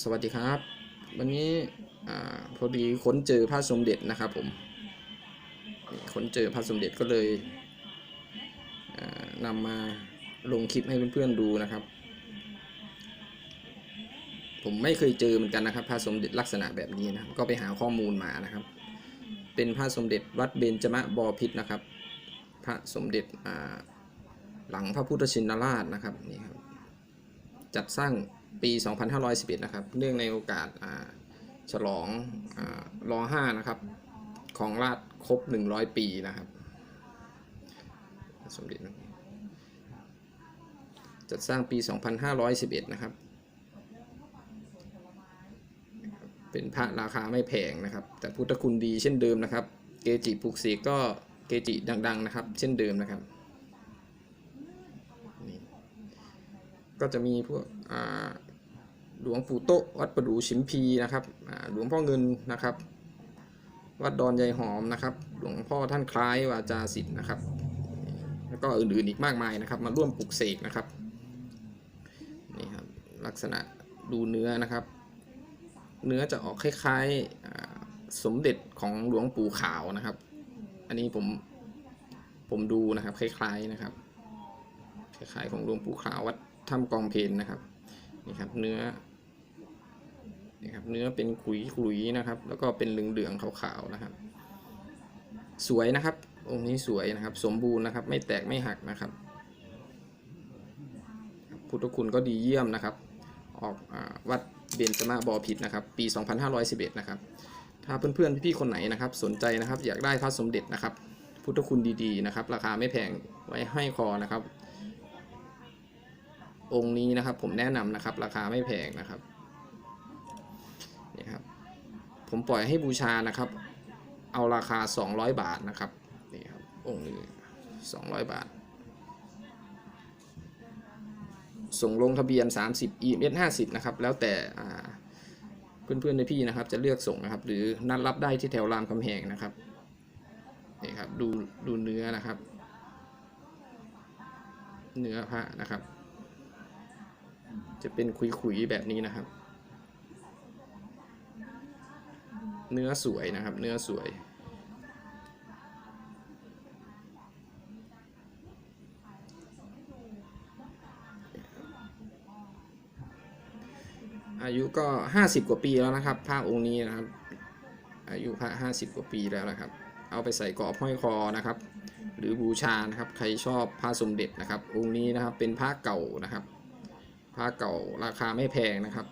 สวัสดีครับ วันนี้อพอดีค้นเจอพระสมเด็จนะครับผมค้นเจอพระสมเด็จก็เลยนำมาลงคลิปให้เพื่อนๆดูนะครับ ผมไม่เคยเจอเหมือนกันนะครับพระสมเด็จลักษณะแบบนี้นะครับก็ไปหาข้อมูลมานะครับ เป็นพระสมเด็จวัดเบญจมบพิตรนะครับ พระสมเด็จหลังพระพุทธชินราชนะครับนี่ครับจัดสร้าง ปี 2511 นะครับ เนื่องในโอกาสอ่าฉลองอารอ5นะครับ ของราชครบ 100 ปีนะครับ สมเด็จจัดสร้างปี 2511 นะครับ เป็นพระราคาไม่แพงนะครับ แต่พุทธคุณดีเช่นเดิมนะครับ เกจิปลุกเสกก็เกจิดังๆนะครับ เช่นเดิมนะครับนี่ก็จะมีพวกอ่า หลวงปู่โตวัดประดูชิมพีนะครับหลวงพ่อเงินนะครับ วัดดอนยายหอมนะครับ หลวงพ่อท่านคล้ายวาจาสิทธิ์นะครับ แล้วก็อื่นๆอีกมากมายนะครับ มาร่วมปลุกเสกนะครับนี่ครับลักษณะดูเนื้อนะครับ เนื้อจะออกคล้ายๆอ่าสมเด็จของหลวงปู่ขาวนะครับ อันนี้ผมผมดูนะครับคล้ายๆนะครับคล้ายๆของหลวงปู่ขาววัดถ้ำกองเพลนนะครับนี่ครับเนื้อ นี่ครับเนื้อเป็นขุยขุยๆนะครับ แล้วก็เป็นเหลืองๆขาวๆนะครับ สวยนะครับ องค์นี้สวยนะครับ สมบูรณ์นะครับ ไม่แตกไม่หักนะครับ พุทธคุณก็ดีเยี่ยมนะครับ ออกอวัดเบญจมาบอพิษนะครับ ปี 2511 นะครับ ถ้าเพื่อนๆพี่ๆคนไหนนะครับ สนใจนะครับ อยากได้พระสมเด็จนะครับ พุทธคุณดีๆนะครับ ราคาไม่แพงไว้ให้คอนะครับ องค์นี้นะครับผมแนะนำนะครับ ราคาไม่แพงนะครับ ผมปล่อยให้บูชานะครับ เอาราคา 200 บาทนะครับนี่ครับองค์นี้200 บาท ส่งลงทะเบียน 30 e m s 50 นะครับ แล้วแต่เพื่อนๆในพี่นะครับ จะเลือกส่งนะครับ หรือนัดรับได้ที่แถวรามคำแหงนะครับนี่ครับดูดูเนื้อนะครับ เนื้อพระนะครับ จะเป็นขุยๆแบบนี้นะครับ เนื้อสวยนะครับ เนื้อสวย อายุก็ 50 กว่าปีแล้วนะครับ พระองค์นี้นะครับ อายุพระ50 กว่าปีแล้วนะครับ เอาไปใส่กรอบห้อยคอนะครับ หรือบูชานะครับ ใครชอบพระสมเด็จนะครับ องค์นี้นะครับเป็นพระเก่านะครับผ้าเก่าราคาไม่แพงนะครับ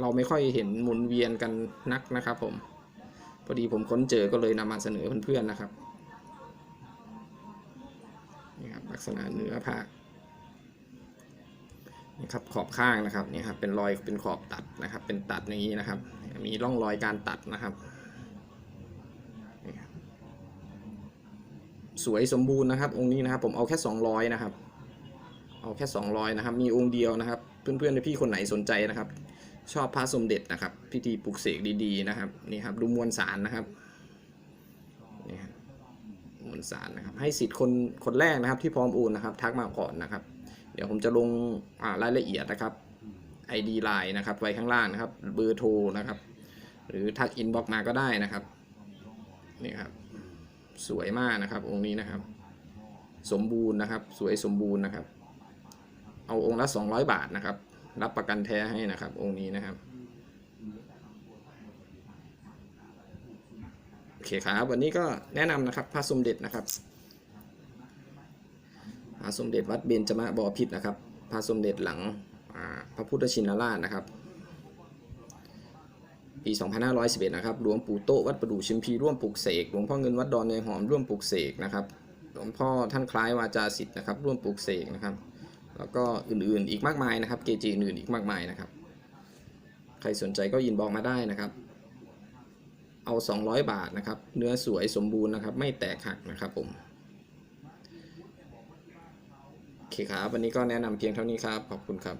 เราไม่ค่อยเห็นหมุนเวียนกันนักนะครับผม พอดีผมค้นเจอก็เลยนำมาเสนอเพื่อนๆนะครับนี่ครับลักษณะเนื้อผ้านี่ครับขอบข้างนะครับนี่ครับเป็นรอยเป็นขอบตัดนะครับ เป็นตัดอย่างนี้นะครับ มีร่องรอยการตัดนะครับ สวยสมบูรณ์นะครับ องค์นี้นะครับ ผมเอาแค่ 200 นะครับ เอาแค่ 200 นะครับ มีองค์เดียวนะครับ เพื่อนๆพี่คนไหนสนใจนะครับ ชอบพระสมเด็จนะครับ พิธีปลุกเสกดีๆนะครับนี่ครับดูมวลสารนะครับนี่ครับมวลสารนะครับ ให้สิทธิ์คนคนแรกนะครับที่พร้อมโอนนะครับ ทักมาก่อนนะครับ เดี๋ยวผมจะลงรายละเอียดนะครับ ID Line นะครับไว้ข้างล่างนะครับ เบอร์โทรนะครับ หรือทักอินบ็อกมาก็ได้นะครับนี่ครับสวยมากนะครับ องค์นี้นะครับ สมบูรณ์นะครับ สวยสมบูรณ์นะครับ เอาองค์ละ 200 บาทนะครับ รับประกันแท้ให้นะครับ องค์นี้นะครับ โอเคครับ วันนี้ก็แนะนำนะครับพระสมเด็จนะครับพระสมเด็จวัดเบญจมาบพิตรนะครับพระสมเด็จหลังพระพุทธชินราชนะครับ ปี 2511 นะครับหลวงปู่โตวัดประดู่ชิมพีร่วมปลูกเสกหลวงพ่อเงินวัดดอนยายหอมร่วมปลูกเสกนะครับหลวงพ่อท่านคล้ายวาจาสิทธิ์นะครับ ร่วมปลูกเสกนะครับ แล้วก็อื่นๆอีกมากมายนะครับ เกจิอื่นๆอีกมากมายนะครับ ใครสนใจก็ยินบอกมาได้นะครับ เอา 200 บาทนะครับ เนื้อสวยสมบูรณ์นะครับ ไม่แตกหักนะครับผมโอเคครับวันนี้ก็แนะนำเพียงเท่านี้ครับ ขอบคุณครับ